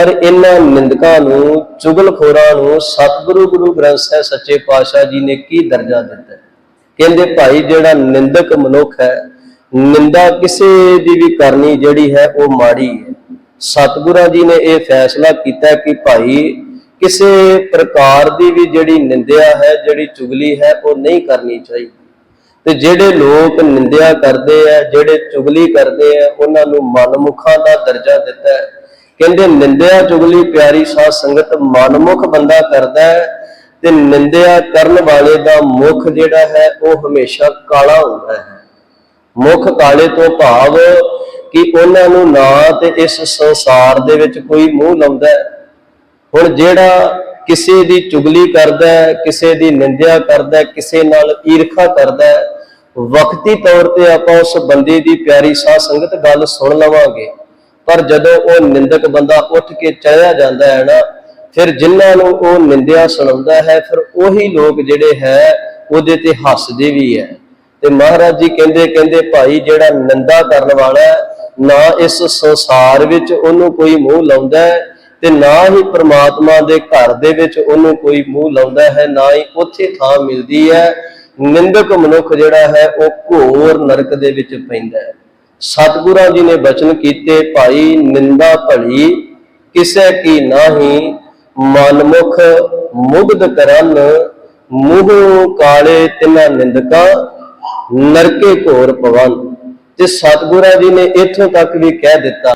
ਪਰ ਇਹਨਾਂ ਨਿੰਦਕਾਂ ਨੂੰ, ਚੁਗਲਖੋਰਾਂ ਨੂੰ ਸਤਿਗੁਰੂ ਗੁਰੂ ਗ੍ਰੰਥ ਸਾਹਿਬ ਸੱਚੇ ਪਾਤਸ਼ਾਹ ਜੀ ਨੇ ਕੀ ਦਰਜਾ ਦਿੱਤਾ? ਕਹਿੰਦੇ, ਭਾਈ, ਜਿਹੜਾ ਨਿੰਦਕ ਮਨੁੱਖ ਹੈ, ਨਿੰਦਾ ਕਿਸੇ ਦੀ ਵੀ ਕਰਨੀ ਜਿਹੜੀ ਹੈ ਉਹ ਮਾੜੀ ਹੈ। ਸਤਿਗੁਰਾਂ ਜੀ ਨੇ ਇਹ ਫੈਸਲਾ ਕੀਤਾ ਕਿ, ਭਾਈ, ਕਿਸੇ ਪ੍ਰਕਾਰ ਦੀ ਵੀ ਜਿਹੜੀ ਨਿੰਦਿਆ ਹੈ, ਜਿਹੜੀ ਚੁਗਲੀ ਹੈ, ਉਹ ਨਹੀਂ ਕਰਨੀ ਚਾਹੀਦੀ। ਤੇ ਜਿਹੜੇ ਲੋਕ ਨਿੰਦਿਆ ਕਰਦੇ ਆ, ਜਿਹੜੇ ਚੁਗਲੀ ਕਰਦੇ ਆ, ਉਹਨਾਂ ਨੂੰ ਮਨਮੁਖਾਂ ਦਾ ਦਰਜਾ ਦਿੱਤਾ ਹੈ। ਕਹਿੰਦੇ, ਨਿੰਦਿਆ ਚੁਗਲੀ ਪਿਆਰੀ ਸਾਧ ਸੰਗਤ, ਮਨਮੁਖ ਬੰਦਾ ਕਰਦਾ ਹੈ ਤੇ ਨਿੰਦਿਆ ਕਰਨ ਵਾਲੇ ਦਾ ਮੁਖ ਜਿਹੜਾ ਹੈ, ਉਹ ਹਮੇਸ਼ਾ ਕਾਲਾ ਹੁੰਦਾ ਹੈ। ਮੁਖ ਕਾਲੇ ਤੋਂ ਭਾਵ ਕਿ ਉਹਨਾਂ ਨੂੰ ਨਾ ਤੇ ਇਸ ਸੰਸਾਰ ਦੇ ਵਿੱਚ ਕੋਈ ਮੂੰਹ ਲਾਉਂਦਾ ਹੁਣ ਜਿਹੜਾ ਕਿਸੇ ਦੀ ਚੁਗਲੀ ਕਰਦਾ ਹੈ, ਕਿਸੇ ਦੀ ਨਿੰਦਿਆ ਕਰਦਾ ਹੈ, ਕਿਸੇ ਨਾਲ ਈਰਖਾ ਕਰਦਾ ਹੈ, ਵਕਤੀ ਤੌਰ ਤੇ ਆਪਾਂ ਉਸ ਬੰਦੇ ਦੀ ਪਿਆਰੀ ਸਾਧ ਸੰਗਤ ਗੱਲ ਸੁਣ ਲਵਾਂਗੇ। ਪਰ ਜਦੋਂ ਉਹ ਨਿੰਦਕ ਬੰਦਾ ਉੱਠ ਕੇ ਚਲਿਆ ਜਾਂਦਾ ਹੈ ਨਾ, ਫਿਰ ਜਿਨ੍ਹਾਂ ਨੂੰ ਉਹ ਨਿੰਦਿਆ ਸੁਣਾਉਂਦਾ ਹੈ, ਫਿਰ ਉਹੀ ਲੋਕ ਜਿਹੜੇ ਹੈ, ਉਹਦੇ ਤੇ ਹੱਸਦੇ ਵੀ ਹੈ। ਤੇ ਮਹਾਰਾਜ ਜੀ ਕਹਿੰਦੇ ਕਹਿੰਦੇ, ਭਾਈ, ਜਿਹੜਾ ਨਿੰਦਾ ਕਰਨ ਵਾਲਾ ਨਾ ਇਸ ਸੰਸਾਰ ਵਿੱਚ ਉਹਨੂੰ ਕੋਈ ਮੂੰਹ ਲਾਉਂਦਾ ਹੈ ਤੇ ਨਾ ਹੀ ਪ੍ਰਮਾਤਮਾ ਦੇ ਘਰ ਦੇ ਵਿੱਚ ਉਹਨੂੰ ਕੋਈ ਮੂੰਹ ਲਾਉਂਦਾ ਹੈ, ਨਾ ਹੀ ਉੱਥੇ ਥਾਂ ਮਿਲਦੀ ਹੈ। ਨਿੰਦਕ ਮਨੁੱਖ ਜਿਹੜਾ ਹੈ, ਉਹ ਘੋਰ ਨਰਕ ਦੇ ਵਿੱਚ ਪੈਂਦਾ ਹੈ। ਸਤਿਗੁਰਾਂ ਜੀ ਨੇ ਬਚਨ ਕੀਤੇ, ਭਾਈ ਨਿੰਦਾ ਭਲੀ, ਕਿਸੇ ਕੀ ਨਾਹੀ, ਮਨਮੁਖ ਮੁਗਧ ਕਰਨ, ਮੂੰਹ ਕਾਲੇ ਤਿਨਾ ਨਿੰਦਕਾਂ, ਨਰਕੇ ਘੋਰ ਪਵਨ। ਤੇ ਸਤਿਗੁਰਾਂ ਜੀ ਨੇ ਇੱਥੋਂ ਤੱਕ ਵੀ ਕਹਿ ਦਿੱਤਾ